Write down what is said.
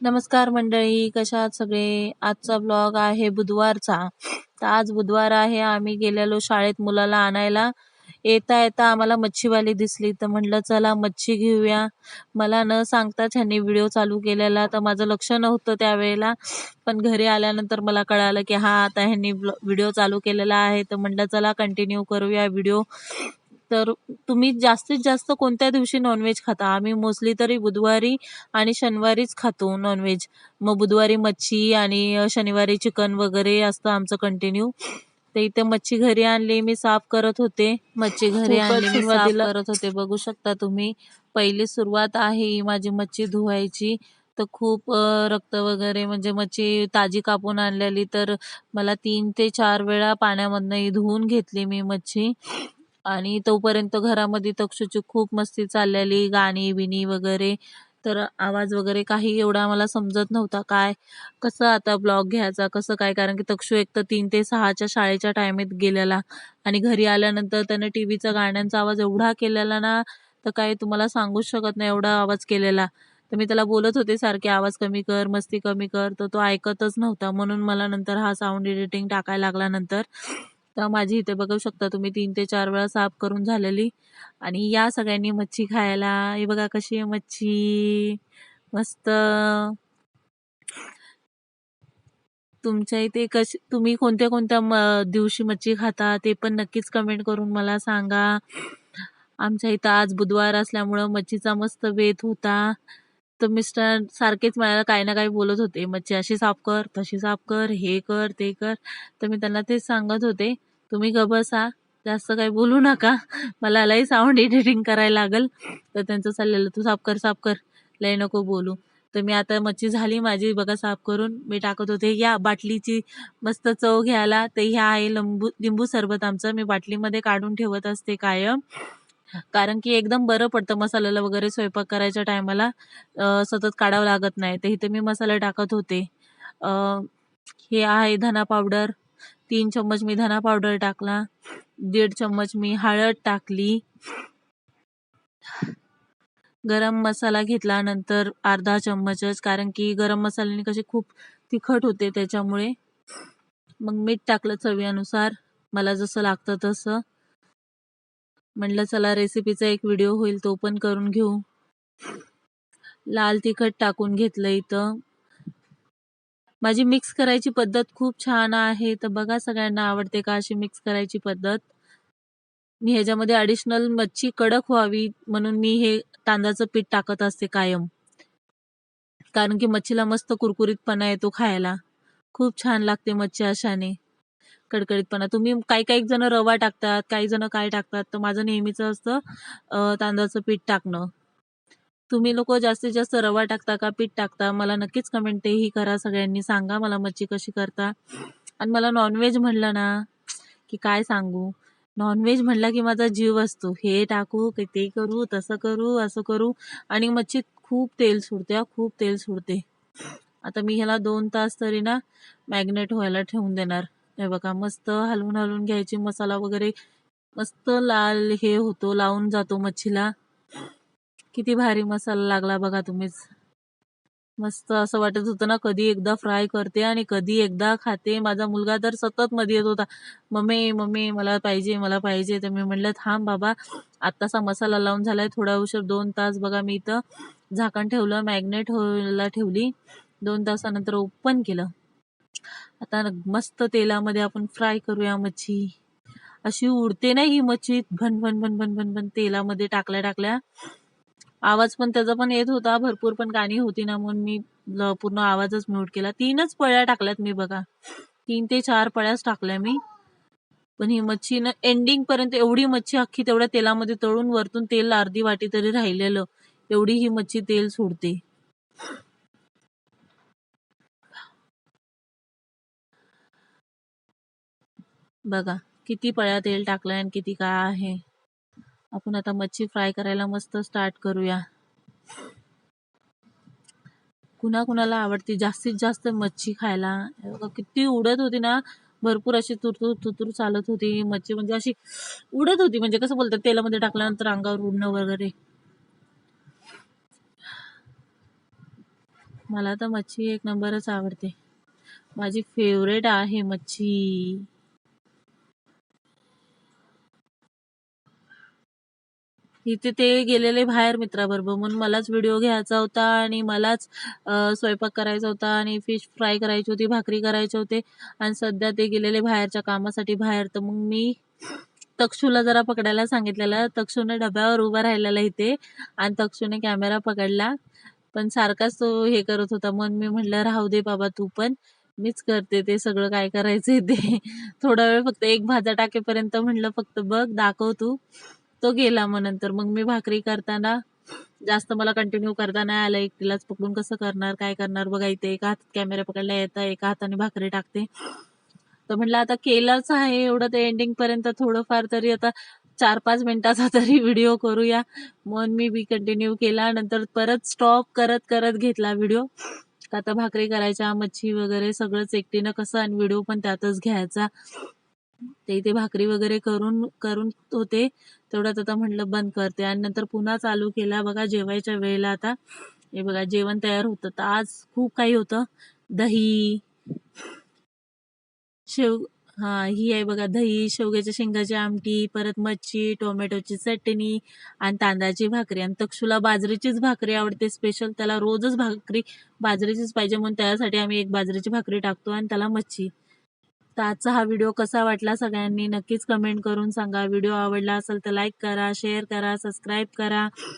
नमस्कार मंडळी कशा आहात सगळे? आजचा ब्लॉग आहे बुधवारचा. तर आज बुधवार आहे आम्ही गेलेलो शाळेत मुलाला आणायला. येता येता आम्हाला मच्छीवाली दिसली. तर म्हटलं चला मच्छी घेऊया. मला न सांगताच ह्यांनी व्हिडिओ चालू केलेला. तर माझं लक्ष नव्हतं त्यावेळेला. पण घरी आल्यानंतर मला कळालं की हा आता ह्यांनी व्हिडिओ चालू केलेला आहे. तर म्हटलं चला कंटिन्यू करूया व्हिडिओ तर तुम्ही जास्तीत जास्त कोणत्या दिवशी नॉनव्हेज खाता? आम्ही मोस्टली तरी बुधवारी आणि शनिवारीच खातो नॉनव्हेज मग बुधवारी मच्छी आणि शनिवारी चिकन वगैरे असतं आमचं कंटिन्यू ते इथे मच्छी घरी आणली मी साफ करत होते. मच्छी घरी आणली मी साफ करत होते. बघू शकता तुम्ही पहिली सुरुवात आहे माझी मच्छी धुवायची. तर खूप रक्त वगैरे म्हणजे मच्छी ताजी कापून आणलेली. तर मला तीन ते चार वेळा पाण्यामधनं धुवून घेतली मी मच्छी. आणि तोपर्यंत घरामध्ये तक्षूची खूप मस्ती चाललेली गाणी बिणी वगैरे. तर आवाज वगैरे काही एवढा मला समजत नव्हता. काय कसं आता ब्लॉग घ्यायचा कसं काय? कारण की तक्षू एक तर तीन ते सहाच्या शाळेच्या टायमेत गेलेला आणि घरी आल्यानंतर त्याने टी व्हीचा गाण्यांचा आवाज एवढा केलेला ना तर काय तुम्हाला सांगूच शकत नाही एवढा आवाज केलेला. तर मी त्याला बोलत होते सारखे आवाज कमी कर मस्ती कमी कर. तर तो ऐकतच नव्हता. म्हणून मला नंतर हा साऊंड एडिटिंग टाकायला लागला नंतर तर माझी इथे बघू शकता तुम्ही तीन ते चार वेळा साफ करून झालेली. आणि या सगळ्यांनी मच्छी खायला. हे बघा कशी आहे मच्छी. मस्त. तुमच्या इथे कशी तुम्ही कोणत्या कोणत्या दिवशी मच्छी खाता ते पण नक्कीच कमेंट करून मला सांगा. आमच्या इथं आज बुधवार असल्यामुळं मच्छीचा मस्त वेत होता. तर मिस्टर सारखेच मला काही ना काही बोलत होते. मच्छी अशी साफ कर तशी साफ कर हे कर ते कर. तर मी त्यांना तेच सांगत होते. तुम्ही ग बसा. जास्त काही बोलू नका. मला लई साऊंड एडिटिंग करायला लागल. तर त्यांचं चाललेलं तू साफ कर साफ कर. लई नको बोलू. तर मी आता मच्छी झाली माझी बघा साफ करून. मी टाकत होते या बाटलीची मस्त चव घ्यायला. ते ह्या आहे लिंबू लिंबू सरबत आमचं. मी बाटलीमध्ये काढून ठेवत असते कायम. कारण की एकदम बरं पडतं मसाल्याला वगैरे स्वयंपाक करायच्या टायमाला. सतत काढावं लागत नाही. तर इथे मी मसाला टाकत होते. हे आहे धना पावडर. तीन चम्मच मी धना पावडर टाकला. दीड चम्मच मी हळद टाकली. गरम मसाला घेतला नंतर अर्धा चम्मचच कारण की गरम मसाल्याने कसे खूप तिखट होते त्याच्यामुळे. मग मीठ टाकलं चवीनुसार. मला जसं लागतं तसं. म्हटलं चला रेसिपीचा एक व्हिडिओ होईल तो पण करून घेऊ. लाल तिखट टाकून घेतलं इथं. माझी मिक्स करायची पद्धत खूप छान आहे. तर बघा सगळ्यांना आवडते का अशी मिक्स करायची पद्धत? मी ह्याच्यामध्ये अडिशनल मच्छी कडक व्हावी म्हणून मी हे तांदळाचं पीठ टाकत असते कायम. कारण की मच्छीला मस्त कुरकुरीतपणा येतो खायला. खूप छान लागते मच्छी अशाने. कडकडीतपणा. तुम्ही काही काही जण रवा टाकतात काही जण काय टाकतात तर माझं नेहमीचं असतं तांदळाचं पीठ टाकणं. तुम्ही लोक जास्तीत जास्त रवा टाकता का पीठ टाकता? मला नक्कीच कमेंट तेही करा सगळ्यांनी. सांगा मला मच्छी कशी करता. आणि मला नॉनव्हेज म्हणलं ना की काय सांगू? नॉनव्हेज म्हणला की माझा जीव असतो. हे टाकू की ते करू तसं करू असं करू. आणि मच्छीत खूप तेल सोडते खूप तेल सोडते आता मी ह्याला दोन तास तरी ना मॅग्नेट व्हायला ठेवून देणार. हे बघा मस्त हलवून हलवून घ्यायची. मसाला वगैरे मस्त लाल हे होतो लावून जातो मच्छीला. किती भारी मसाला लागला बघा तुम्हीच. मस्त असं वाटत होतं ना कधी एकदा फ्राय करते आणि कधी एकदा खाते. माझा मुलगा तर सतत मध्ये येत होता. मम्मी मम्मी मला पाहिजे मला पाहिजे. तर मी म्हटलं थांब बाबा आत्ताचा मसाला लावून झालाय थोडा उशीर दोन तास बघा. मी इथं झाकण ठेवलं मॅग्नेट व्हायला ठेवली. दोन तासानंतर ओपन केलं. आता मस्त तेलामध्ये आपण फ्राय करूया मच्छी. अशी उडते ना ही मच्छी भन भन भन भन भन भन तेलामध्ये टाकल्या टाकल्या. आवाज पण त्याचा पण येत होता. भरपूर पण गाणी होती ना म्हणून मी पूर्ण आवाजच म्यूट केला. तीनच पळ्या टाकल्यात मी बघा. तीन ते चार पळ्याच टाकल्या मी. पण ही मच्छी ना एंडिंग पर्यंत एवढी मच्छी अख्खी तेवढ्या तेलामध्ये तळून वरतून तेल अर्धी वाटी तरी राहिलेलं. एवढी ही मच्छी तेल सोडते. बघा किती पळ्या तेल टाकलंय आणि किती काय आहे. आपण आता मच्छी फ्राय करायला मस्त स्टार्ट करूया. कुणा कुणाला आवडते जास्तीत जास्त मच्छी खायला? किती उडत होती ना? भरपूर अशी तुरतूर तुतूर चालत होती मच्छी. म्हणजे अशी उडत होती. म्हणजे कसं बोलतात तेलामध्ये टाकल्यानंतर अंगावर उडणं वगैरे. मला तर मच्छी एक नंबरच आवडते. माझी फेवरेट आहे मच्छी. इथे ते गेलेले बाहेर मित्राबरोबर. म्हणून मलाच व्हिडिओ घ्यायचा होता आणि मलाच स्वयंपाक करायचा होता आणि फिश फ्राय करायची होती भाकरी करायचे होते. आणि सध्या ते गेलेले बाहेरच्या कामासाठी बाहेर. तर मग मी तक्षूला जरा पकडायला सांगितलेलं. तक्षूने डब्यावर उभा राहिलेला इथे आणि तक्षूने कॅमेरा पकडला. पण सारखाच तो हे करत होता. मग मी म्हटलं राहू दे बाबा तू पण. मीच करते ते सगळं काय करायचं ते. थोडा वेळ फक्त एक भाजा टाकेपर्यंत म्हटलं फक्त बघ दाखव तू. तो गेला मग नंतर. मग मी भाकरी करताना जास्त मला कंटिन्यू करता नाही आलं. एकटीलाच पकडून कसं करणार काय करणार बघा इथे एका हातात कॅमेरा पकडला येतं एका हाताने भाकरी टाकते. तर म्हटलं आता केलंच आहे एवढं. ते एंडिंग पर्यंत थोडंफार तरी आता चार पाच मिनिटाचा तरी व्हिडिओ करूया. मग मी बी कंटिन्यू केला. नंतर परत स्टॉप करत करत घेतला व्हिडिओ आता भाकरी करायच्या मच्छी वगैरे सगळंच एकटीनं कसं आणि व्हिडिओ पण त्यातच घ्यायचा. ते इथे भाकरी वगैरे करून करून होते. तेवढ्यात आता म्हटलं बंद करते. आणि नंतर पुन्हा चालू केला. बघा जेवायच्या वेळेला आता हे बघा जेवण तयार होतं. तर आज खूप काही होतं. दही शेव हा ही आहे बघा दही शेवग्याच्या शेंगाची आमटी परत मच्छी टोमॅटोची चटणी आणि तांदळाची भाकरी. आणि तक्षुला बाजरीचीच भाकरी आवडते स्पेशल त्याला रोजच भाकरी बाजरीचीच पाहिजे म्हणून त्यासाठी आम्ही एक बाजरीची भाकरी टाकतो आणि त्याला मच्छी. तर आजचा हा व्हिडिओ कसा वाटला सगळ्यांनी नक्कीच कमेंट करून सांगा. व्हिडिओ आवडला असेल तर लाईक करा शेअर करा सबस्क्राईब करा.